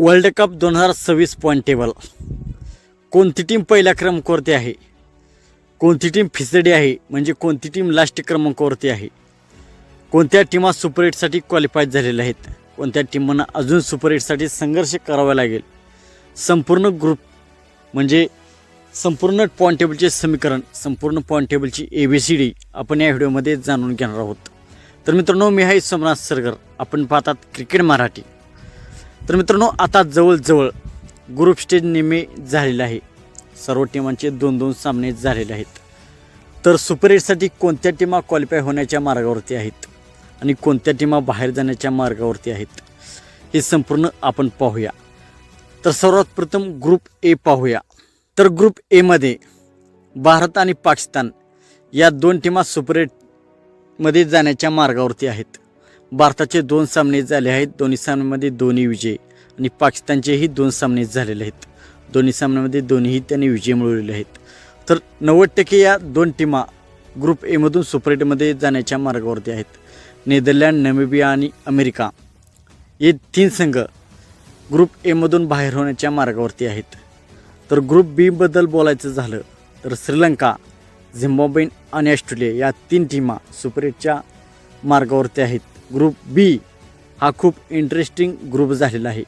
World cup दोन हजार सव्वीस पॉईंट टेबल कोणती टीम पहिल्या क्रमांकावरती आहे? कोणती टीम फिसडी आहे? म्हणजे कोणती टीम लास्ट क्रमांकावरती आहे? कोणत्या टीमा सुपर एटसाठी क्वालिफाईड झालेल्या आहेत? कोणत्या टीमांना अजून सुपर एटसाठी संघर्ष करावा लागेल? संपूर्ण ग्रुप म्हणजे संपूर्ण पॉईंट टेबलचे समीकरण संपूर्ण पॉईंट टेबलची ए बी सी डी आपण या व्हिडिओमध्ये जाणून घेणार आहोत. तर मित्रांनो मी आहे सोमनाथ सरगर. आपण पाहतात क्रिकेट मराठी. तर मित्रांनो आता जवळजवळ ग्रुप स्टेज नेहमी झालेला आहे. सर्व टीमांचे दोन दोन सामने झालेले आहेत. तर सुपर एटसाठी कोणत्या टीमा क्वालिफाय होण्याच्या मार्गावरती आहेत आणि कोणत्या टीमा बाहेर जाण्याच्या मार्गावरती आहेत हे संपूर्ण आपण पाहूया. तर सर्वात प्रथम ग्रुप ए पाहूया. तर ग्रुप एमध्ये भारत आणि पाकिस्तान या दोन टीमा सुपर एटमध्ये जाण्याच्या मार्गावरती आहेत. भारताचे दोन सामने झाले आहेत. दोन्ही सामन्यामध्ये दोन्ही विजय आणि पाकिस्तानचेही दोन सामने झालेले आहेत. दोन्ही सामन्यामध्ये दोन्हीही त्यांनी विजय मिळवलेले आहेत. तर नव्वद टक्के या दोन टीमा ग्रुप एमधून सुपरेटमध्ये जाण्याच्या मार्गावरती आहेत. नेदरलँड नमिबिया आणि अमेरिका हे तीन संघ ग्रुप एमधून बाहेर होण्याच्या मार्गावरती आहेत. तर ग्रुप बीबद्दल बोलायचं झालं तर श्रीलंका झिम्बाब्वे आणि ऑस्ट्रेलिया या तीन टीमा सुपरेटच्या मार्गावरती आहेत. ग्रुप बी हा खूप इंटरेस्टिंग ग्रुप झालेला आहे.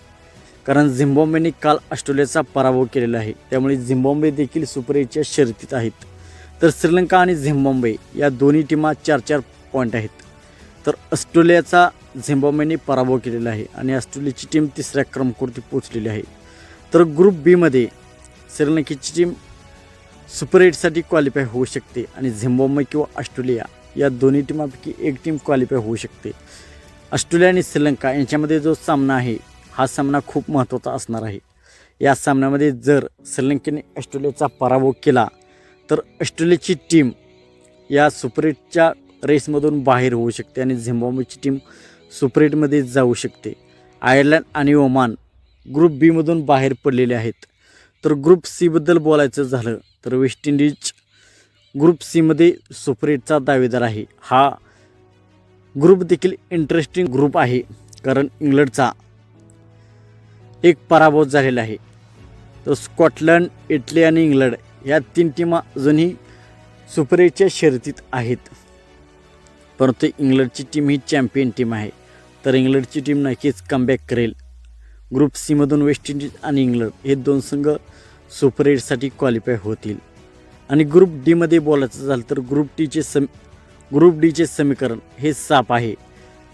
कारण झिम्बाब्वेने काल ऑस्ट्रेलियाचा पराभव केलेला आहे. त्यामुळे झिम्बाब्वे देखील सुपरहेटच्या शर्यतीत आहेत. तर श्रीलंका आणि झिम्बाब्वे या दोन्ही टीमा चार चार पॉईंट आहेत. तर ऑस्ट्रेलियाचा झिम्बाब्वेने पराभव केलेला आहे आणि ऑस्ट्रेलियाची टीम तिसऱ्या क्रमांकावरती पोचलेली आहे. तर ग्रुप बीमध्ये श्रीलंकेची टीम सुपर एटसाठी क्वालिफाय होऊ शकते आणि झिम्बाब्वे किंवा ऑस्ट्रेलिया या दोन्ही टीमापैकी एक टीम क्वालिफाय होऊ शकते. ऑस्ट्रेलिया आणि श्रीलंका यांच्यामध्ये जो सामना आहे हा सामना खूप महत्त्वाचा असणार आहे. या सामन्यामध्ये जर श्रीलंकेने ऑस्ट्रेलियाचा पराभव केला तर ऑस्ट्रेलियाची टीम या सुपरेटच्या रेसमधून बाहेर होऊ शकते आणि झिम्बाब्वेची टीम सुपरेटमध्ये जाऊ शकते. आयर्लंड आणि ओमान ग्रुप बीमधून बाहेर पडलेले आहेत. तर ग्रुप सीबद्दल बोलायचं झालं तर वेस्ट इंडिज ग्रुप सीमध्ये सुपरेटचा दावेदार आहे. हा ग्रुप देखील इंटरेस्टिंग ग्रुप आहे कारण इंग्लंडचा एक पराभव झालेला आहे. तर स्कॉटलंड इटली आणि इंग्लंड या तीन टीमा अजूनही सुपरेटच्या शर्यतीत आहेत. परंतु इंग्लंडची टीम ही चॅम्पियन टीम आहे. तर इंग्लंडची टीम नक्कीच कमबॅक करेल. ग्रुप सीमधून वेस्ट इंडिज आणि इंग्लंड हे दोन संघ सुपर एटसाठी क्वालिफाय होतील. आणि ग्रुप डीमध्ये बोलायचं झालं तर ग्रुप टीचे सम ग्रुप डीचे समीकरण हे साफ आहे.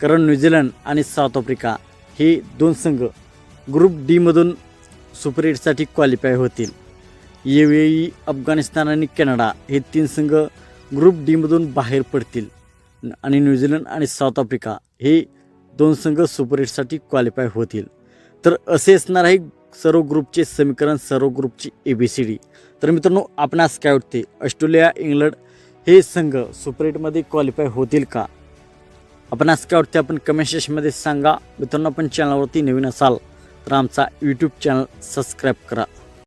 कारण न्यूझीलंड आणि साऊथ आफ्रिका हे दोन संघ ग्रुप डीमधून सुपर एटसाठी क्वालिफाय होतील. यावेळी अफगाणिस्तान आणि कॅनडा हे तीन संघ ग्रुप डीमधून बाहेर पडतील. आणि न्यूझीलंड आणि साऊथ आफ्रिका हे दोन संघ सुपर एटसाठी क्वालिफाय होतील. तर असे असणार आहे सर्व ग्रुपचे समीकरण सर्व ग्रुपची ए बी सी डी तर मित्रांनो आपणास काय वाटते? ऑस्ट्रेलिया इंग्लंड हे संघ सुपर एटमध्ये क्वालिफाय होतील का? आपणास काय वाटते? आपण कमेंट सेक्शनमध्ये सांगा. मित्रांनो आपण चॅनलवरती नवीन असाल तर आमचा यूट्यूब चॅनल सबस्क्राईब करा.